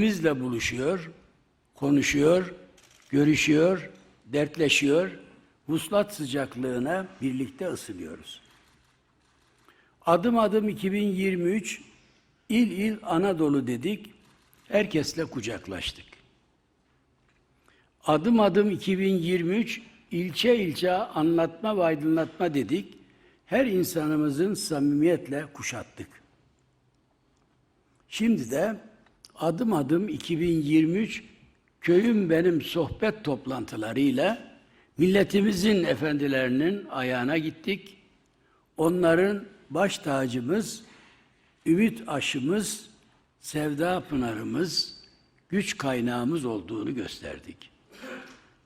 Bizle buluşuyor, konuşuyor, görüşüyor, dertleşiyor. Vuslat sıcaklığına birlikte ısınıyoruz. Adım adım 2023 il il Anadolu dedik. Herkesle kucaklaştık. Adım adım 2023 ilçe ilçe anlatma ve aydınlatma dedik. Her insanımızın samimiyetle kuşattık. Şimdi de adım adım 2023 köyüm benim sohbet toplantılarıyla milletimizin efendilerinin ayağına gittik. Onların baş tacımız, ümit aşımız, sevda pınarımız, güç kaynağımız olduğunu gösterdik.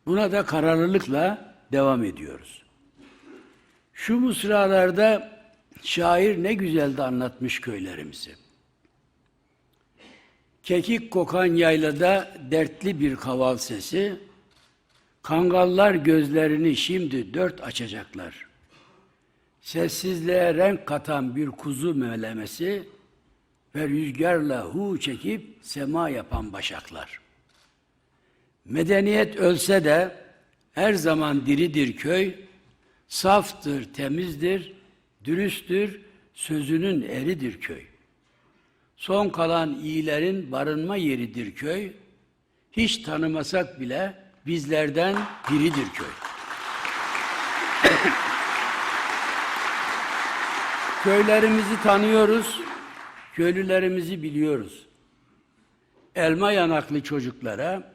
Buna da kararlılıkla devam ediyoruz. Şu mısralarda şair ne güzel de anlatmış köylerimizi. Kekik kokan yaylada dertli bir kaval sesi, kangallar gözlerini şimdi dört açacaklar. Sessizliğe renk katan bir kuzu melemesi ve rüzgarla hu çekip sema yapan başaklar. Medeniyet ölse de her zaman diridir köy, saftır, temizdir, dürüsttür, sözünün eridir köy. Son kalan iyilerin barınma yeridir köy. Hiç tanımasak bile bizlerden biridir köy. Köylerimizi tanıyoruz, köylülerimizi biliyoruz. Elma yanaklı çocuklara,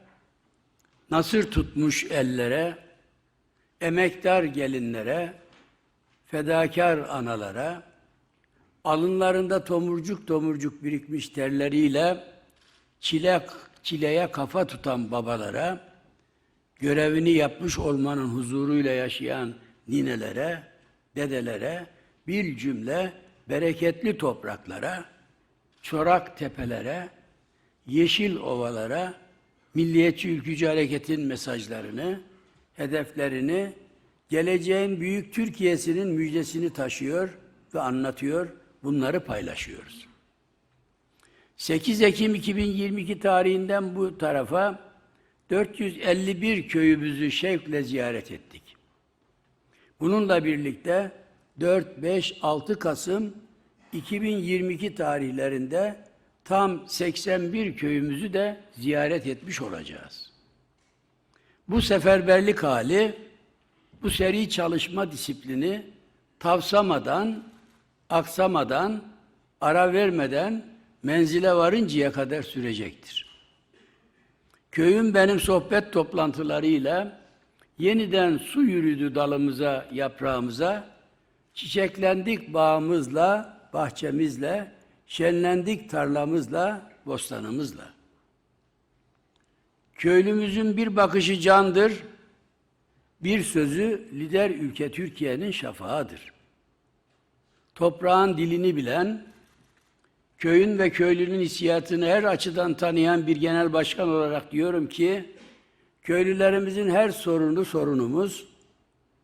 nasır tutmuş ellere, emektar gelinlere, fedakar analara, alınlarında tomurcuk tomurcuk birikmiş terleriyle çile, çileye kafa tutan babalara, görevini yapmış olmanın huzuruyla yaşayan ninelere, dedelere, bir cümle bereketli topraklara, çorak tepelere, yeşil ovalara, milliyetçi ülkücü hareketin mesajlarını, hedeflerini, geleceğin büyük Türkiye'sinin müjdesini taşıyor ve anlatıyor, bunları paylaşıyoruz. 8 Ekim 2022 tarihinden bu tarafa 451 köyümüzü şevkle ziyaret ettik. Bununla birlikte 4, 5, 6 Kasım 2022 tarihlerinde tam 81 köyümüzü de ziyaret etmiş olacağız. Bu seferberlik hali, bu seri çalışma disiplini tavsamadan, aksamadan, ara vermeden menzile varıncaya kadar sürecektir. Köyün benim sohbet toplantılarıyla yeniden su yürüdü dalımıza, yaprağımıza, çiçeklendik bağımızla, bahçemizle, şenlendik tarlamızla, bostanımızla. Köylümüzün bir bakışı candır, bir sözü lider ülke Türkiye'nin şafağıdır. Toprağın dilini bilen, köyün ve köylünün hissiyatını her açıdan tanıyan bir genel başkan olarak diyorum ki, köylülerimizin her sorunu sorunumuz,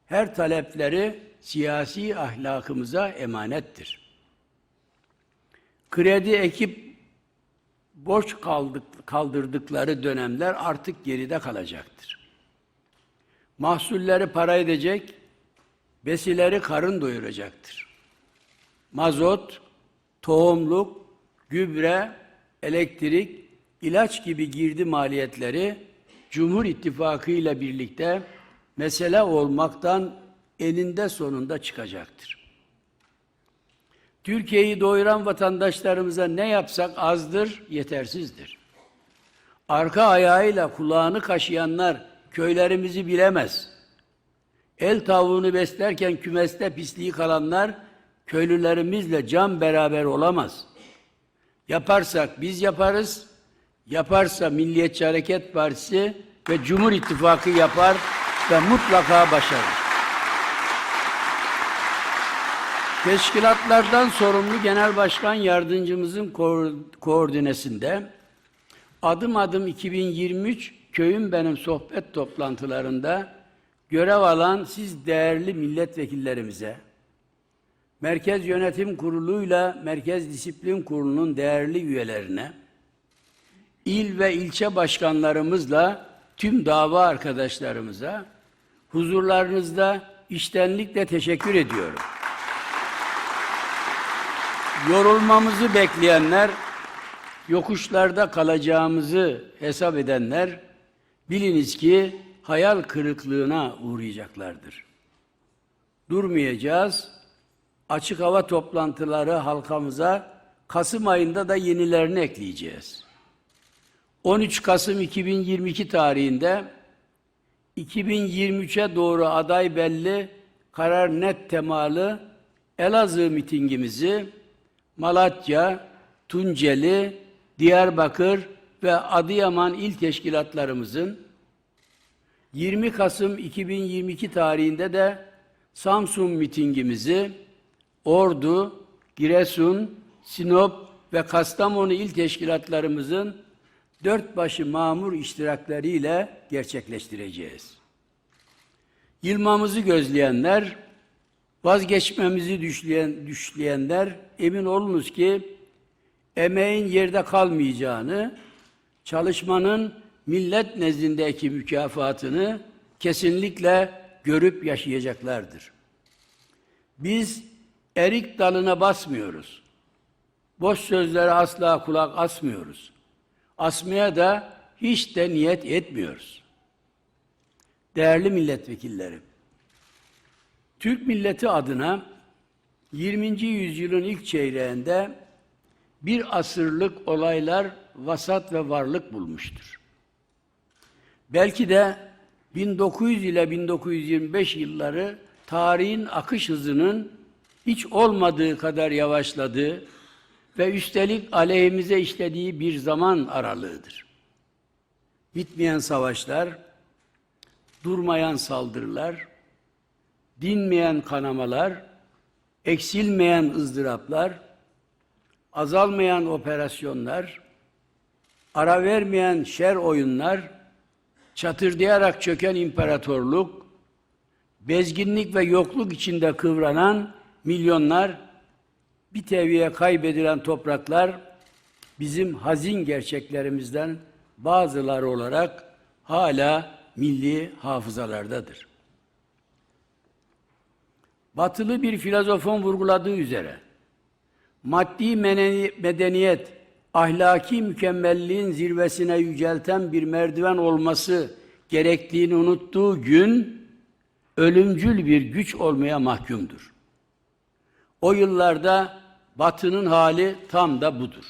her talepleri siyasi ahlakımıza emanettir. Kredi ekip borç kaldık, kaldırdıkları dönemler artık geride kalacaktır. Mahsulleri para edecek, besileri karın doyuracaktır. Mazot, tohumluk, gübre, elektrik, ilaç gibi girdi maliyetleri Cumhur İttifakı ile birlikte mesele olmaktan eninde sonunda çıkacaktır. Türkiye'yi doyuran vatandaşlarımıza ne yapsak azdır, yetersizdir. Arka ayağıyla kulağını kaşıyanlar köylerimizi bilemez. El tavuğunu beslerken kümeste pisliği kalanlar köylülerimizle can beraber olamaz. Yaparsak biz yaparız, yaparsa Milliyetçi Hareket Partisi ve Cumhur İttifakı yapar ve mutlaka başarır. Teşkilatlardan sorumlu Genel Başkan Yardımcımızın ko- koordinesinde adım adım 2023 köyün benim sohbet toplantılarında görev alan siz değerli milletvekillerimize, Merkez Yönetim Kurulu'yla Merkez Disiplin Kurulu'nun değerli üyelerine, il ve ilçe başkanlarımızla tüm dava arkadaşlarımıza huzurlarınızda iştenlikle teşekkür ediyorum. Yorulmamızı bekleyenler, yokuşlarda kalacağımızı hesap edenler, biliniz ki hayal kırıklığına uğrayacaklardır. Durmayacağız. Açık hava toplantıları halkamıza Kasım ayında da yenilerini ekleyeceğiz. 13 Kasım 2022 tarihinde 2023'e doğru aday belli, karar net temalı Elazığ mitingimizi Malatya, Tunceli, Diyarbakır ve Adıyaman il teşkilatlarımızın 20 Kasım 2022 tarihinde de Samsun mitingimizi Ordu, Giresun, Sinop ve Kastamonu il teşkilatlarımızın dört başı mamur iştirakleriyle gerçekleştireceğiz. Yılmamızı gözleyenler, vazgeçmemizi düşleyen, düşleyenler emin olunuz ki emeğin yerde kalmayacağını, çalışmanın millet nezdindeki mükafatını kesinlikle görüp yaşayacaklardır. Biz erik dalına basmıyoruz. Boş sözlere asla kulak asmıyoruz. Asmaya da hiç de niyet etmiyoruz. Değerli milletvekillerim, Türk milleti adına 20. yüzyılın ilk çeyreğinde bir asırlık olaylar vasat ve varlık bulmuştur. Belki de 1900 ile 1925 yılları tarihin akış hızının hiç olmadığı kadar yavaşladığı ve üstelik aleyhimize işlediği bir zaman aralığıdır. Bitmeyen savaşlar, durmayan saldırılar, dinmeyen kanamalar, eksilmeyen ızdıraplar, azalmayan operasyonlar, ara vermeyen şer oyunlar, çatırdayarak çöken imparatorluk, bezginlik ve yokluk içinde kıvranan milyonlar, bir teviye kaybedilen topraklar bizim hazin gerçeklerimizden bazıları olarak hala milli hafızalardadır. Batılı bir filozofun vurguladığı üzere maddi medeniyet ahlaki mükemmelliğin zirvesine yücelten bir merdiven olması gerektiğini unuttuğu gün ölümcül bir güç olmaya mahkumdur. O yıllarda Batı'nın hali tam da budur.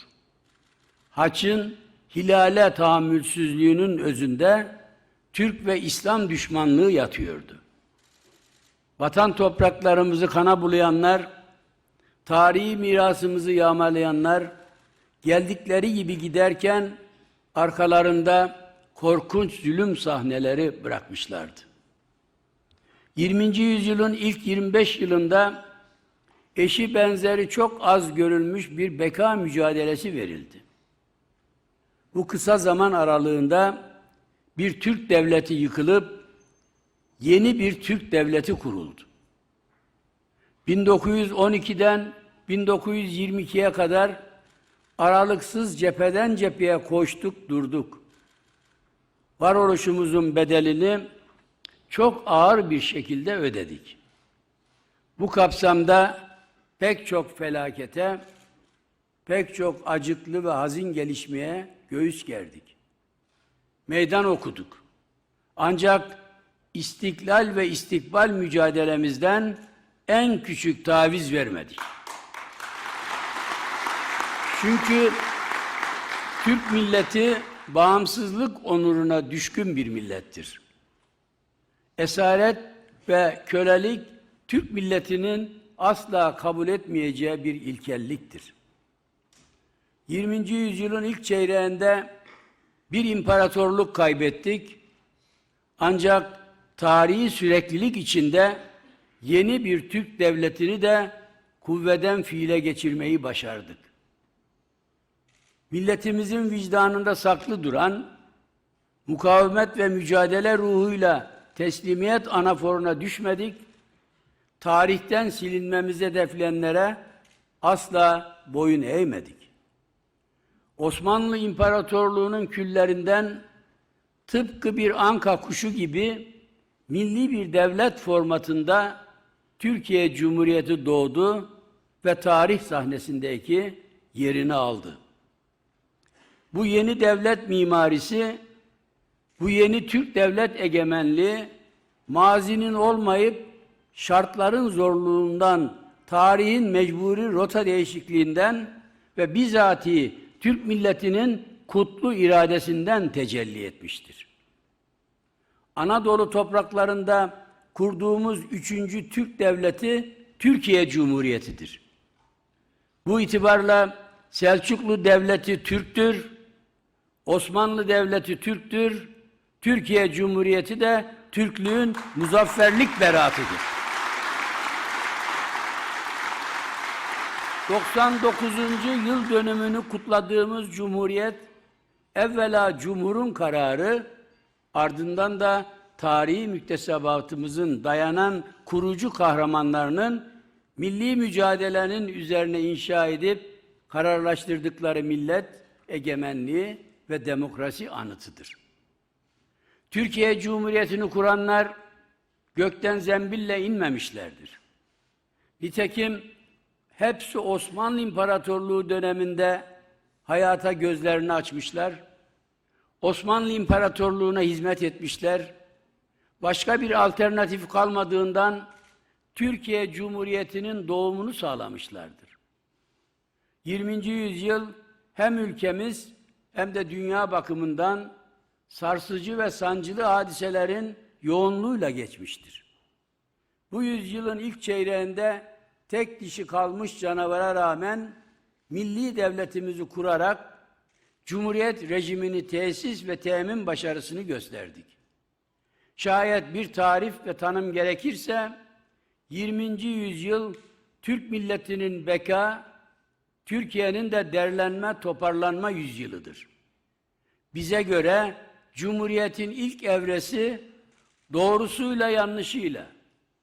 Haç'ın hilale tahammülsüzlüğünün özünde Türk ve İslam düşmanlığı yatıyordu. Vatan topraklarımızı kana bulayanlar, tarihi mirasımızı yağmalayanlar, geldikleri gibi giderken arkalarında korkunç zulüm sahneleri bırakmışlardı. 20. yüzyılın ilk 25 yılında eşi benzeri çok az görülmüş bir beka mücadelesi verildi. Bu kısa zaman aralığında bir Türk devleti yıkılıp yeni bir Türk devleti kuruldu. 1912'den 1922'ye kadar aralıksız cepheden cepheye koştuk durduk. Varoluşumuzun bedelini çok ağır bir şekilde ödedik. Bu kapsamda pek çok felakete, pek çok acıklı ve hazin gelişmeye göğüs gerdik. Meydan okuduk. Ancak istiklal ve istikbal mücadelemizden en küçük taviz vermedik. Çünkü Türk milleti bağımsızlık onuruna düşkün bir millettir. Esaret ve kölelik Türk milletinin asla kabul etmeyeceği bir ilkelliktir. 20. yüzyılın ilk çeyreğinde bir imparatorluk kaybettik. Ancak tarihi süreklilik içinde yeni bir Türk devletini de kuvveden fiile geçirmeyi başardık. Milletimizin vicdanında saklı duran, mukavemet ve mücadele ruhuyla teslimiyet anaforuna düşmedik, tarihten silinmemize hedefleyenlere asla boyun eğmedik. Osmanlı İmparatorluğu'nun küllerinden tıpkı bir anka kuşu gibi milli bir devlet formatında Türkiye Cumhuriyeti doğdu ve tarih sahnesindeki yerini aldı. Bu yeni devlet mimarisi, bu yeni Türk devlet egemenliği, mazinin olmayıp şartların zorluğundan, tarihin mecburi rota değişikliğinden ve bizatihi Türk milletinin kutlu iradesinden tecelli etmiştir. Anadolu topraklarında kurduğumuz üçüncü Türk devleti Türkiye Cumhuriyeti'dir. Bu itibarla Selçuklu Devleti Türktür, Osmanlı Devleti Türktür, Türkiye Cumhuriyeti de Türklüğün muzafferlik beratıdır. 99. yıl dönümünü kutladığımız Cumhuriyet, evvela Cumhur'un kararı, ardından da tarihi müktesebatımızın dayanan kurucu kahramanlarının milli mücadelenin üzerine inşa edip kararlaştırdıkları millet egemenliği ve demokrasi anıtıdır. Türkiye Cumhuriyeti'ni kuranlar gökten zembille inmemişlerdir. Nitekim hepsi Osmanlı İmparatorluğu döneminde hayata gözlerini açmışlar. Osmanlı İmparatorluğu'na hizmet etmişler. Başka bir alternatif kalmadığından Türkiye Cumhuriyeti'nin doğumunu sağlamışlardır. 20. yüzyıl hem ülkemiz hem de dünya bakımından sarsıcı ve sancılı hadiselerin yoğunluğuyla geçmiştir. Bu yüzyılın ilk çeyreğinde tek dişi kalmış canavara rağmen milli devletimizi kurarak Cumhuriyet rejimini tesis ve temin başarısını gösterdik. Şayet bir tarif ve tanım gerekirse 20. yüzyıl Türk milletinin beka, Türkiye'nin de derlenme, toparlanma yüzyılıdır. Bize göre Cumhuriyet'in ilk evresi doğrusuyla yanlışıyla,